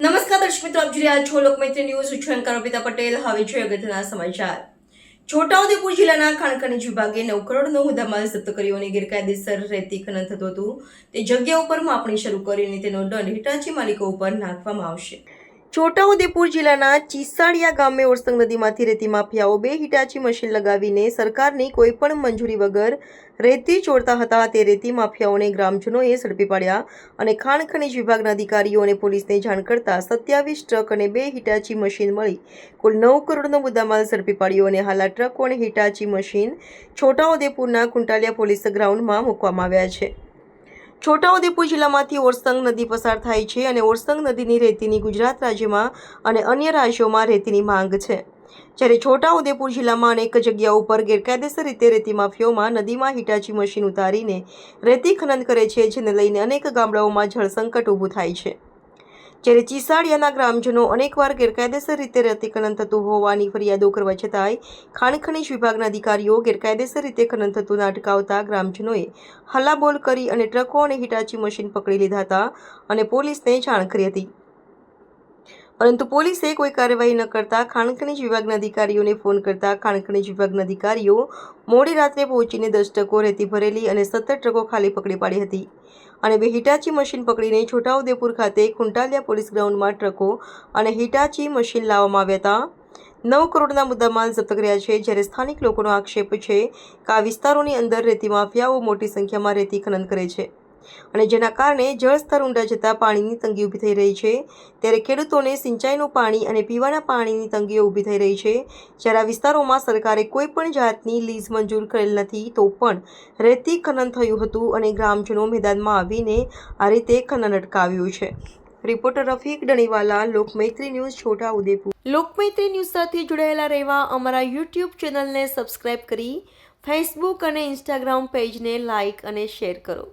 નમસ્કાર દર્શક મિત્રો, આપ જોઈ રહ્યા છો લોકમૈત્રી ન્યૂઝ. છું એન્કર અર્પિતા પટેલ. હવે છે અગત્યના સમાચાર. છોટાઉદેપુર જિલ્લાના ખાણ ખનિજ વિભાગે નવ કરોડનો મુદ્દામાલ જપ્ત કર્યો અને ગેરકાયદેસર રહેતી ખનન થતું હતું. તે જગ્યા ઉપર માપણી શરૂ કરીને તેનો દંડ હિટાચી માલિકો ઉપર નાખવામાં આવશે. છોટાઉદેપુર જિલ્લાના ચીસાડિયા ગામે ઓરસંગ નદીમાંથી રેતી માફિયાઓ બે હિટાચી મશીન લગાવીને સરકારની કોઈ પણ મંજૂરી વગર રેતી ચોરતા હતા તે રેતી માફિયાઓને ગ્રામજનોએ ઝડપી પાડ્યા અને ખાણ ખનીજ વિભાગના અધિકારીઓ અને પોલીસને જાણ કરતા સત્યાવીસ ટ્રક અને બે હિટાચી મશીન મળી કુલ નવ કરોડનો મુદ્દામાલ ઝડપી પાડ્યો અને હાલ આ ટ્રકો અને હિટાચી મશીન છોટાઉદેપુરના કુંટાલિયા પોલીસ ગ્રાઉન્ડમાં મૂકવામાં આવ્યા છે. છોટાઉદેપુર જિલ્લામાંથી ઓરસંગ નદી પસાર થાય છે અને ઓરસંગ નદીની રેતીની ગુજરાત રાજ્યમાં અને અન્ય રાજ્યોમાં રેતીની માંગ છે. જ્યારે છોટાઉદેપુર જિલ્લામાં અનેક જગ્યાઓ પર ગેરકાયદેસર રીતે રેતી માફિયાઓમાં નદીમાં હિટાચી મશીન ઉતારીને રેતી ખનન કરે છે, જેને લઈને અનેક ગામડાઓમાં જળસંકટ ઊભું થાય છે. જ્યારે ચીસાડિયાના ગ્રામજનો અનેકવાર ગેરકાયદેસર રીતે રેતી ખનન થતું હોવાની ફરિયાદો કરવા છતાંય ખાણ ખનીજ વિભાગના અધિકારીઓ ગેરકાયદેસર રીતે ખનન થતું ના અટકાવતા ગ્રામજનોએ હલ્લાબોલ કરી અને ટ્રકો અને હિટાચી મશીન પકડી લીધા હતા અને પોલીસને જાણ કરી હતી. પરંતુ પોલીસે કોઈ કાર્યવાહી ન કરતા ખાણ વિભાગના અધિકારીઓને ફોન કરતા ખાણ ખનીજ વિભાગના અધિકારીઓ મોડી રાત્રે પહોંચીને દસ ટ્રકો રેતી ભરેલી અને સત્તર ટ્રકો ખાલી પકડી પાડી હતી. અને બે હિટાચી મશીન પકડીને છોટાઉદેપુર ખાતે ખુંટાલિયા પોલીસ ગ્રાઉન્ડમાં ટ્રકો અને હિટાચી મશીન લાવવામાં આવ્યા હતા. નવ કરોડના મુદ્દામાલ જપ્ત કર્યા છે, જ્યારે સ્થાનિક લોકોનો આક્ષેપ છે કે આ વિસ્તારોની અંદર રેતી માફિયાઓ મોટી સંખ્યામાં રેતી ખનન કરે છે. અને જેના કારણે જળસ્તર ઊંડા જતાં પાણીની તંગી ઊભી થઈ રહી છે. ત્યારે ખેડૂતોને સિંચાઈનું પાણી અને પીવાના પાણીની તંગીઓ ઊભી થઈ રહી છે. જ્યારે આ વિસ્તારોમાં સરકારે કોઈ પણ જાતની લીઝ મંજૂર કરેલ નથી, તો પણ રેતી ખનન થયું હતું અને ગ્રામજનો મેદાનમાં આવીને આ રીતે ખનન અટકાવ્યું છે. Reporter Rafiq Daniwala, Lokmaitri news Chhota Udepur. Lokmaitri news સાથે જોડાયેલા રહેવા અમારા યુટ્યુબ ચેનલને સબસ્ક્રાઇબ કરી, ફેસબુક અને ઇન્સ્ટાગ્રામ પેજને લાઇક અને શેર કરો.